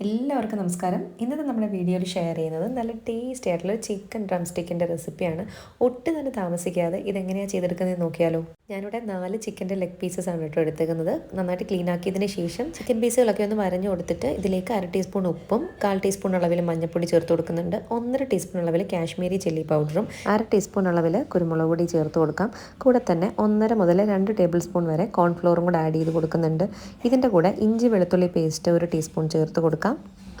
എല്ലാവർക്കും നമസ്കാരം. ഇന്നത്തെ നമ്മുടെ വീഡിയോയിൽ ഷെയർ ചെയ്യുന്നത് നല്ല ടേസ്റ്റി ആയിട്ടുള്ള ചിക്കൻ ഡ്രം സ്റ്റിക്കിന്റെ റെസിപ്പിയാണ് ഒട്ടും തന്നെ താമസിക്കാതെ ഇതെങ്ങനെയാണ് ചെയ്തെടുക്കുന്നത് നോക്കിയാലോ? ഞാനിവിടെ നാല് ചിക്കന്റെ ലെഗ് പീസസ് ആണ് കേട്ടോ എടുത്തേക്കുന്നത്. നന്നായിട്ട് ക്ലീൻ ആക്കിയതിന് ശേഷം ചിക്കൻ പീസുകളൊക്കെ ഒന്ന് വരഞ്ഞു കൊടുത്തിട്ട് ഇതിലേക്ക് അര ടീസ്പൂൺ ഉപ്പും കാൽ ടീസ്പൂൺ അളവിൽ മഞ്ഞൾപ്പൊടി ചേർത്ത് കൊടുക്കുന്നുണ്ട്. ഒന്നര ടീസ്പൂൺ അളവിൽ കാശ്മീരി ചില്ലി പൗഡറും അര ടീസ്പൂൺ അളവിൽ കുരുമുളക് പൊടി ചേർത്ത് കൊടുക്കാം. കൂടെ തന്നെ ഒന്നര മുതൽ രണ്ട് ടേബിൾ സ്പൂൺ വരെ കോൺഫ്ലോറും കൂടെ ആഡ് ചെയ്ത് കൊടുക്കുന്നുണ്ട്. ഇതിന്റെ കൂടെ ഇഞ്ചി വെളുത്തുള്ളി പേസ്റ്റ് ഒരു ടീസ്പൂൺ ചേർത്ത് കൊടുക്കാം.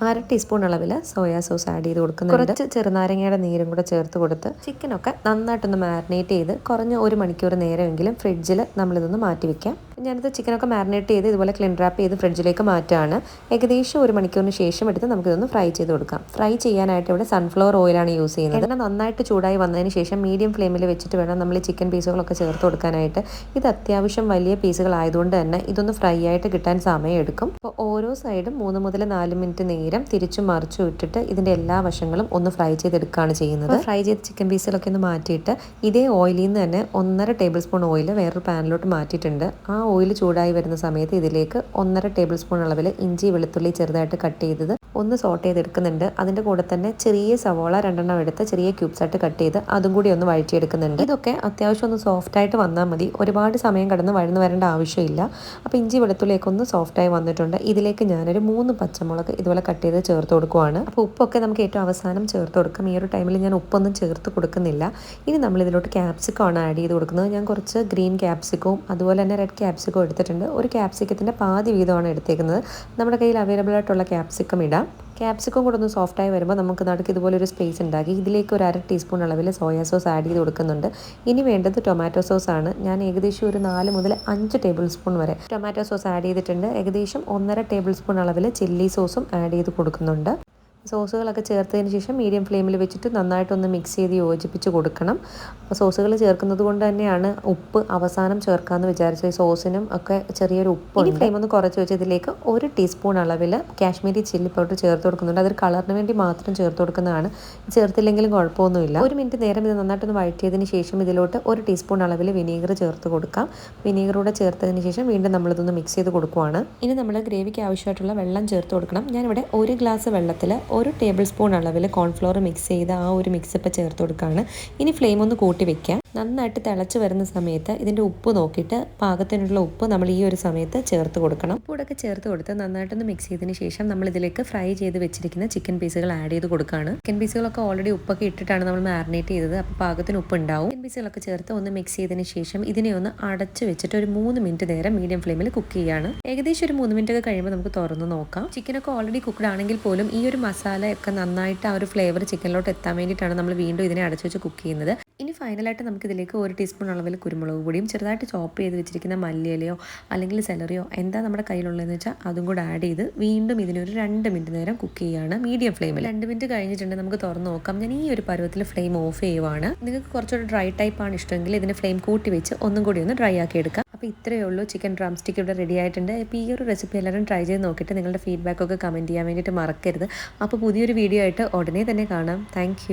അര ടീസ്പൂൺ അളവിൽ സോയാ സോസ് ആഡ് ചെയ്ത് കൊടുക്കുന്നുണ്ട്. കുറച്ച് ചെറുനാരങ്ങയുടെ നീരും കൂടെ ചേർത്ത് കൊടുത്ത് ചിക്കനൊക്കെ നന്നായിട്ടൊന്ന് മാരിനേറ്റ് ചെയ്ത് കുറഞ്ഞ ഒരു മണിക്കൂർ നേരമെങ്കിലും ഫ്രിഡ്ജിൽ നമ്മളിതൊന്ന് മാറ്റി വെക്കാം ഞാനിത് ചിക്കനൊക്കെ മാരിനേറ്റ് ചെയ്ത് ഇതുപോലെ ക്ലിൻ റാപ്പ് ചെയ്ത് ഫ്രിഡ്ജിലേക്ക് മാറ്റാണ് ഏകദേശം ഒരു മണിക്കൂറിന് ശേഷം എടുത്ത് നമുക്കിതൊന്ന് ഫ്രൈ ചെയ്ത് കൊടുക്കാം. ഫ്രൈ ചെയ്യാനായിട്ട് ഇവിടെ സൺഫ്ലവർ ഓയിലാണ് യൂസ് ചെയ്യുന്നത്. എണ്ണ നന്നായിട്ട് ചൂടായി വന്നതിന് ശേഷം മീഡിയം ഫ്ലെയിമിൽ വെച്ചിട്ട് വേണം നമ്മൾ ചിക്കൻ പീസുകളൊക്കെ ചേർത്ത് കൊടുക്കാനായിട്ട്. ഇത് അത്യാവശ്യം വലിയ പീസുകളായതുകൊണ്ട് തന്നെ ഇതൊന്ന് ഫ്രൈ ആയിട്ട് കിട്ടാൻ സമയം എടുക്കും അപ്പോൾ ഓരോ സൈഡും മൂന്ന് മുതൽ നാല് മിനിറ്റ് നേരം തിരിച്ചും മറിച്ചും ഇട്ടിട്ട് ഇതിന്റെ എല്ലാ വശങ്ങളും ഒന്ന് ഫ്രൈ ചെയ്തെടുക്കുകയാണ് ചെയ്യുന്നത്. ഫ്രൈ ചെയ്ത് ചിക്കൻ പീസുകളൊക്കെ ഒന്ന് മാറ്റിയിട്ട് ഇതേ ഓയിലിൽ നിന്ന് തന്നെ ഒന്നര ടേബിൾ സ്പൂൺ ഓയിൽ വേറൊരു പാനിലോട്ട് മാറ്റിയിട്ടുണ്ട്. ആ ഓയിൽ ചൂടായി വരുന്ന സമയത്ത് ഇതിലേക്ക് ഒന്നര ടേബിൾ സ്പൂൺ അളവിൽ ഇഞ്ചി വെളുത്തുള്ളി ചെറുതായിട്ട് കട്ട് ചെയ്തത് ഒന്ന് സോട്ട് ചെയ്തെടുക്കുന്നുണ്ട്. അതിന്റെ കൂടെ തന്നെ ചെറിയ സവോള രണ്ടെണ്ണം എടുത്ത് ചെറിയ ക്യൂബ്സ് ആയിട്ട് കട്ട് ചെയ്ത് അതും കൂടി ഒന്ന് വഴറ്റിയെടുക്കുന്നുണ്ട്. ഇതൊക്കെ അത്യാവശ്യം ഒന്ന് സോഫ്റ്റ് ആയിട്ട് വന്നാൽ മതി. ഒരുപാട് സമയം കടന്ന് വഴന്ന് വരേണ്ട ആവശ്യമില്ല. അപ്പോൾ ഇഞ്ചി വെളുത്തുള്ളിയൊക്കെ ഒന്ന് സോഫ്റ്റായി വന്നിട്ടുണ്ട്. ഇതിലേക്ക് ഞാനൊരു മൂന്ന് പച്ചമുളക് ഇതുപോലെ കട്ട് ചെയ്ത് ചേർത്ത് കൊടുക്കുവാണ്. അപ്പോൾ ഉപ്പൊക്കെ നമുക്ക് ഏറ്റവും അവസാനം ചേർത്ത് കൊടുക്കാം. ഈ ഒരു ടൈമിൽ ഞാൻ ഉപ്പൊന്നും ചേർത്ത് കൊടുക്കുന്നില്ല. ഇനി നമ്മൾ ഇതിലോട്ട് ക്യാപ്സിക്കം ആണ് ആഡ് ചെയ്ത് കൊടുക്കുന്നത്. ഞാൻ കുറച്ച് ഗ്രീൻ ക്യാപ്സിക്കവും അതുപോലെ തന്നെ റെഡ് ക്യാപ്സിക്കവും എടുത്തിട്ടുണ്ട്. ഒരു ക്യാപ്സിക്കത്തിന്റെ പാതി വീതമാണ് എടുത്തേക്കുന്നത്. നമ്മുടെ കയ്യിൽ അവൈലബിൾ ആയിട്ടുള്ള ക്യാപ്സിക്കം ഇടാം. ക്യാപ്സിക്കം കൂടെ ഒന്ന് സോഫ്റ്റായി വരുമ്പോൾ നമുക്ക് നടുക്ക് ഇതുപോലെ ഒരു സ്പേസ് ഉണ്ടാക്കി ഇതിലേക്ക് ഒരു അര ടീസ്പൂൺ അളവിൽ സോയാ സോസ് ആഡ് ചെയ്ത് കൊടുക്കുന്നുണ്ട്. ഇനി വേണ്ടത് ടൊമാറ്റോ സോസ് ആണ്. ഞാൻ ഏകദേശം ഒരു നാല് മുതൽ അഞ്ച് ടേബിൾ സ്പൂൺ വരെ ടൊമാറ്റോ സോസ് ആഡ് ചെയ്തിട്ടുണ്ട്. ഏകദേശം ഒന്നര ടേബിൾ സ്പൂൺ അളവിൽ ചില്ലി സോസും ആഡ് ചെയ്ത് കൊടുക്കുന്നുണ്ട്. സോസുകളൊക്കെ ചേർത്തതിന് ശേഷം മീഡിയം ഫ്ലെയിമിൽ വെച്ചിട്ട് നന്നായിട്ടൊന്ന് മിക്സ് ചെയ്ത് യോജിപ്പിച്ച് കൊടുക്കണം. അപ്പോൾ സോസുകൾ ചേർക്കുന്നത് കൊണ്ട് തന്നെയാണ് ഉപ്പ് അവസാനം ചേർക്കാമെന്ന് വിചാരിച്ചത്. സോസിനും ഒക്കെ ചെറിയൊരു ഉപ്പ് ഈ ഫ്ലെയിം ഒന്ന് കുറച്ച് വെച്ച് ഇതിലേക്ക് ഒരു ടീസ്പൂൺ അളവിൽ കാശ്മീരി ചില്ലി പൗഡർ ചേർത്ത് കൊടുക്കുന്നുണ്ട്. അതൊരു കളറിന് വേണ്ടി മാത്രം ചേർത്ത് കൊടുക്കുന്നതാണ്. ചേർത്തില്ലെങ്കിലും കുഴപ്പമൊന്നുമില്ല. ഒരു മിനിറ്റ് നേരം ഇത് നന്നായിട്ടൊന്ന് വഴറ്റിയതിന് ശേഷം ഇതിലോട്ട് ഒരു ടീസ്പൂൺ അളവിൽ വിനീഗർ ചേർത്ത് കൊടുക്കാം. വിനീഗറൂടെ ചേർത്തതിന് ശേഷം വീണ്ടും നമ്മളിതൊന്ന് മിക്സ് ചെയ്ത് കൊടുക്കുവാണ്. ഇനി നമ്മൾ ഗ്രേവിക്ക് ആവശ്യമായിട്ടുള്ള വെള്ളം ചേർത്ത് കൊടുക്കണം. ഞാനിവിടെ ഒരു ഗ്ലാസ് വെള്ളത്തിൽ ഒരു ടേബിൾ സ്പൂൺ അളവിൽ കോൺഫ്ലോർ മിക്സ് ചെയ്ത് ആ ഒരു മിക്സ് ഇപ്പം ചേർത്ത് കൊടുക്കുകയാണ് ഇനി ഫ്ലെയിം ഒന്ന് കൂട്ടി വെക്കാം. നന്നായിട്ട് തിളച്ച് വരുന്ന സമയത്ത് ഇതിന്റെ ഉപ്പ് നോക്കിയിട്ട് പാകത്തിനുള്ള ഉപ്പ് നമ്മൾ ഈ ഒരു സമയത്ത് ചേർത്ത് കൊടുക്കണം. ഉപ്പൂടൊക്കെ ചേർത്ത് കൊടുത്ത് നന്നായിട്ടൊന്ന് മിക്സ് ചെയ്തതിന് ശേഷം നമ്മൾ ഇതിലേക്ക് ഫ്രൈ ചെയ്ത് വെച്ചിരിക്കുന്ന ചിക്കൻ പീസുകൾ ആഡ് ചെയ്ത് കൊടുക്കുകയാണ് ചിക്കൻ പീസുകളൊക്കെ ഓൾറെഡി ഉപ്പൊക്കെ ഇട്ടിട്ടാണ് നമ്മൾ മാരിനേറ്റ് ചെയ്തത്. അപ്പോൾ പാകത്തിന് ഉപ്പ് ഉണ്ടാവും. ചിക്കൻ പീസുകളൊക്കെ ചേർത്ത് ഒന്ന് മിക്സ് ചെയ്തതിന് ശേഷം ഇതിനെ ഒന്ന് അടച്ച് വെച്ചിട്ട് ഒരു മൂന്ന് മിനിറ്റ് നേരം മീഡിയം ഫ്ലെയിമിൽ കുക്ക് ചെയ്യാണ്. ഏകദേശം ഒരു മൂന്ന് മിനിറ്റ് ഒക്കെ കഴിയുമ്പോൾ നമുക്ക് തുറന്ന് നോക്കാം. ചിക്കനൊക്കെ ഓൾറെഡി കുക്ക്ഡ് ആണെങ്കിൽ പോലും ഈ ഒരു മസാല ഒക്കെ നന്നായിട്ട് ആ ഒരു ഫ്ലേവർ ചിക്കനിലോട്ട് എത്താൻ വേണ്ടിയിട്ടാണ് നമ്മൾ വീണ്ടും ഇതിനെ അടച്ചു വെച്ച് കുക്ക് ചെയ്യുന്നത്. ഇനി ഫൈനലായിട്ട് നമുക്കിതിലേക്ക് ഒരു ടീസ്പൂൺ അളവിൽ കുരുമുളക് പൊടിയും ചെറുതായിട്ട് ചോപ്പ് ചെയ്ത് വെച്ചിരിക്കുന്ന മല്ലിയിലയോ അല്ലെങ്കിൽ സെലറിയോ എന്താ നമ്മുടെ കയ്യിലുള്ളതെന്ന് വെച്ചാൽ അതും കൂടെ ആഡ് ചെയ്ത് വീണ്ടും ഇതിനൊരു രണ്ട് മിനിറ്റ് നേരം കുക്ക് ചെയ്യുകയാണ് മീഡിയം ഫ്ലെയിമിൽ രണ്ട് മിനിറ്റ് കഴിഞ്ഞിട്ടുണ്ട് നമുക്ക് തുറന്ന് നോക്കാം. ഞാൻ ഈ ഒരു പരുവത്തിൽ ഫ്ലെയിം ഓഫ് ചെയ്യുവാണ്. നിങ്ങൾക്ക് കുറച്ചുകൂടി ഡ്രൈ ടൈപ്പ് ആണ് ഇഷ്ടമെങ്കിൽ ഇതിന് ഫ്ലെയിം കൂട്ടി വെച്ച് ഒന്നും കൂടി ഒന്ന് ഡ്രൈ ആക്കി എടുക്കാം. അപ്പോൾ ഇത്രയേ ഉള്ളൂ. ചിക്കൻ ഡ്രം സ്റ്റിക്ക് ഇവിടെ റെഡി ആയിട്ടുണ്ട്. ഇപ്പോൾ ഈ ഒരു റെസിപ്പി എല്ലാവരും ട്രൈ ചെയ്ത് നോക്കിയിട്ട് നിങ്ങളുടെ ഫീഡ്ബാക്ക് ഒക്കെ കമന്റ് ചെയ്യാൻ വേണ്ടിയിട്ട് മറക്കരുത്. അപ്പോൾ പുതിയൊരു വീഡിയോ ആയിട്ട് ഉടനെ തന്നെ കാണാം. താങ്ക്